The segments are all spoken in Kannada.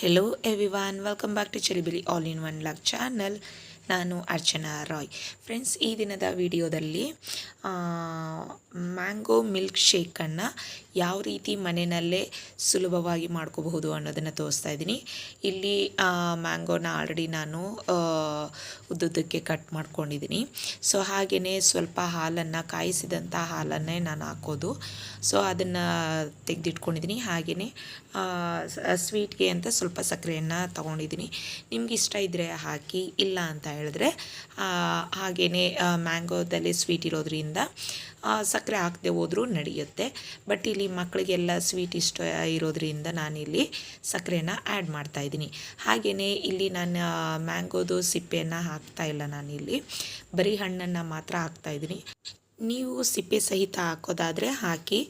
Hello everyone, welcome back to Cherry All in One Luck channel. ನಾನು ಅರ್ಚನಾ ರಾಯ್. ಫ್ರೆಂಡ್ಸ್, ಈ ದಿನದ ವಿಡಿಯೋದಲ್ಲಿ ಮ್ಯಾಂಗೋ ಮಿಲ್ಕ್ ಶೇಕನ್ನು ಯಾವ ರೀತಿ ಮನೆಯಲ್ಲೇ ಸುಲಭವಾಗಿ ಮಾಡ್ಕೋಬಹುದು ಅನ್ನೋದನ್ನು ತೋರಿಸ್ತಾ ಇದ್ದೀನಿ. ಇಲ್ಲಿ ಮ್ಯಾಂಗೋನ ಆಲ್ರೆಡಿ ನಾನು ಉದ್ದುದ್ದಕ್ಕೆ ಕಟ್ ಮಾಡ್ಕೊಂಡಿದ್ದೀನಿ. ಸೊ, ಹಾಗೆಯೇ ಸ್ವಲ್ಪ ಹಾಲನ್ನು, ಕಾಯಿಸಿದಂಥ ಹಾಲನ್ನೇ ನಾನು ಹಾಕೋದು. ಸೊ, ಅದನ್ನು ತೆಗೆದಿಟ್ಕೊಂಡಿದ್ದೀನಿ. ಹಾಗೆಯೇ ಸ್ವೀಟ್ಗೆ ಅಂತ ಸ್ವಲ್ಪ ಸಕ್ಕರೆಯನ್ನು ತೊಗೊಂಡಿದ್ದೀನಿ. ನಿಮ್ಗೆ ಇಷ್ಟ ಇದ್ದರೆ ಹಾಕಿ, ಇಲ್ಲ ಅಂತ ಹೇಳಿದ್ರೆ ಹಾಗೆಯೇ ಮ್ಯಾಂಗೋದಲ್ಲಿ ಸ್ವೀಟ್ ಇರೋದ್ರಿಂದ ಸಕ್ಕರೆ ಹಾಕದೆ ಹೋದರೂ ನಡೆಯುತ್ತೆ. ಬಟ್ ಇಲ್ಲಿ ಮಕ್ಕಳಿಗೆಲ್ಲ ಸ್ವೀಟ್ ಇಷ್ಟ ಇರೋದ್ರಿಂದ ನಾನಿಲ್ಲಿ ಸಕ್ಕರೆನ ಆ್ಯಡ್ ಮಾಡ್ತಾ ಇದ್ದೀನಿ. ಹಾಗೆಯೇ ಇಲ್ಲಿ ನಾನು ಮ್ಯಾಂಗೋದು ಸಿಪ್ಪೆಯನ್ನು ಹಾಕ್ತಾ ಇಲ್ಲ ನಾನಿಲ್ಲಿ. ಬರೀ ಹಣ್ಣನ್ನು ಮಾತ್ರ ಹಾಕ್ತಾ ಇದ್ದೀನಿ. ನೀವು ಸಿಪ್ಪೆ ಸಹಿತ ಹಾಕೋದಾದರೆ ಹಾಕಿ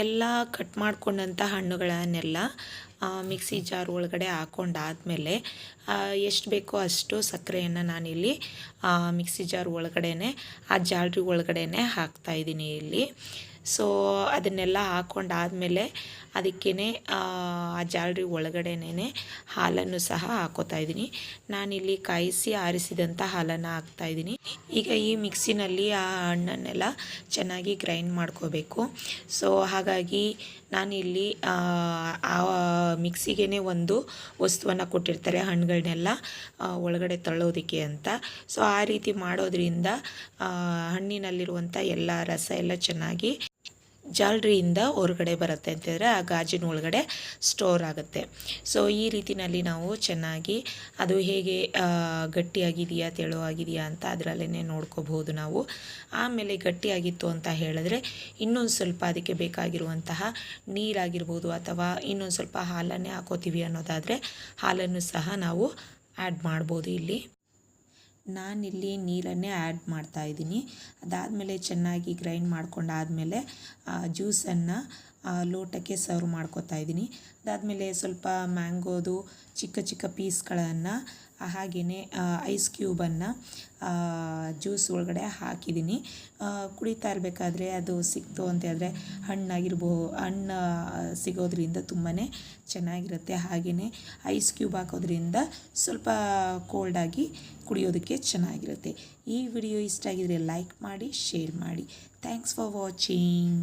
ಎಲ್ಲ ಕಟ್ ಮಾಡ್ಕೊಂಡಂಥ ಹಣ್ಣುಗಳನ್ನೆಲ್ಲ ಮಿಕ್ಸಿ ಜಾರ್ ಒಳಗಡೆ ಹಾಕೊಂಡಾದಮೇಲೆ ಎಷ್ಟು ಬೇಕೋ ಅಷ್ಟು ಸಕ್ಕರೆಯನ್ನು ನಾನಿಲ್ಲಿ ಮಿಕ್ಸಿ ಜಾರ್ ಒಳಗಡೆನೆ, ಆ ಜಾಲ್ರಿ ಒಳಗಡೆನೆ ಹಾಕ್ತಾಯಿದ್ದೀನಿ ಇಲ್ಲಿ. ಸೊ ಅದನ್ನೆಲ್ಲ ಹಾಕ್ಕೊಂಡಾದಮೇಲೆ ಅದಕ್ಕೇ ಆ ಜಾಲ್ರಿ ಒಳಗಡೆನೇ ಹಾಲನ್ನು ಸಹ ಹಾಕೋತಾ ಇದ್ದೀನಿ. ನಾನಿಲ್ಲಿ ಕಾಯಿಸಿ ಆರಿಸಿದಂಥ ಹಾಲನ್ನು ಹಾಕ್ತಾ ಇದ್ದೀನಿ. ಈಗ ಈ ಮಿಕ್ಸಿನಲ್ಲಿ ಆ ಹಣ್ಣನ್ನೆಲ್ಲ ಚೆನ್ನಾಗಿ ಗ್ರೈಂಡ್ ಮಾಡ್ಕೋಬೇಕು. ಸೊ ಹಾಗಾಗಿ ನಾನಿಲ್ಲಿ ಆ, ಮಿಕ್ಸಿಗೆ ಒಂದು ವಸ್ತುವನ್ನು ಕೊಟ್ಟಿರ್ತಾರೆ ಹಣ್ಣುಗಳನ್ನೆಲ್ಲ ಒಳಗಡೆ ತಳ್ಳೋದಕ್ಕೆ ಅಂತ. ಸೊ ಆ ರೀತಿ ಮಾಡೋದ್ರಿಂದ ಹಣ್ಣಿನಲ್ಲಿರುವಂಥ ಎಲ್ಲ ರಸ ಎಲ್ಲ ಚೆನ್ನಾಗಿ ಜಾಲ್ರಿಯಿಂದ ಹೊರಗಡೆ ಬರುತ್ತೆ ಅಂತಂದರೆ ಆ ಗಾಜಿನ ಒಳಗಡೆ ಸ್ಟೋರ್ ಆಗುತ್ತೆ. ಸೊ ಈ ರೀತಿಯಲ್ಲಿ ನಾವು ಚೆನ್ನಾಗಿ ಅದು ಹೇಗೆ ಗಟ್ಟಿಯಾಗಿದೆಯಾ, ತೆಳುವಾಗಿದೆಯಾ ಅಂತ ಅದರಲ್ಲೇ ನೋಡ್ಕೋಬಹುದು ನಾವು. ಆಮೇಲೆ ಗಟ್ಟಿಯಾಗಿತ್ತು ಅಂತ ಹೇಳಿದ್ರೆ ಇನ್ನೊಂದು ಸ್ವಲ್ಪ ಅದಕ್ಕೆ ಬೇಕಾಗಿರುವಂತಹ ನೀರಾಗಿರ್ಬೋದು ಅಥವಾ ಇನ್ನೊಂದು ಸ್ವಲ್ಪ ಹಾಲನ್ನೇ ಹಾಕೋತೀವಿ ಅನ್ನೋದಾದರೆ ಹಾಲನ್ನು ಸಹ ನಾವು ಆ್ಯಡ್ ಮಾಡ್ಬೋದು ಇಲ್ಲಿ. ನಾನಿಲ್ಲಿ ನೀರನ್ನೇ ಆ್ಯಡ್ ಮಾಡ್ತಾ ಇದ್ದೀನಿ. ಅದಾದಮೇಲೆ ಚೆನ್ನಾಗಿ ಗ್ರೈಂಡ್ ಮಾಡ್ಕೊಂಡಾದಮೇಲೆ ಜ್ಯೂಸನ್ನು ಲೋಟಕ್ಕೆ ಸರ್ವ್ ಮಾಡ್ಕೋತಾ ಇದ್ದೀನಿ. ಅದಾದಮೇಲೆ ಸ್ವಲ್ಪ ಮ್ಯಾಂಗೋದು, ಚಿಕ್ಕ ಚಿಕ್ಕ ಪೀಸ್ಗಳನ್ನು ಹಾಗೆಯೇ ಐಸ್ ಕ್ಯೂಬನ್ನು ಜ್ಯೂಸ್ ಒಳಗಡೆ ಹಾಕಿದ್ದೀನಿ. ಕುಡಿತಾ ಇರಬೇಕಾದ್ರೆ ಅದು ಸಿಕ್ತು ಅಂತ ಹೇಳಿದ್ರೆ ಹಣ್ಣಾಗಿರ್ಬೋ, ಹಣ್ಣು ಸಿಗೋದ್ರಿಂದ ತುಂಬಾ ಚೆನ್ನಾಗಿರುತ್ತೆ. ಹಾಗೆಯೇ ಐಸ್ ಕ್ಯೂಬ್ ಹಾಕೋದ್ರಿಂದ ಸ್ವಲ್ಪ ಕೋಲ್ಡಾಗಿ ಕುಡಿಯೋದಕ್ಕೆ ಚೆನ್ನಾಗಿರುತ್ತೆ. ಈ ವಿಡಿಯೋ ಇಷ್ಟ ಆಗಿದರೆ ಲೈಕ್ ಮಾಡಿ ಶೇರ್ ಮಾಡಿ. Thanks for watching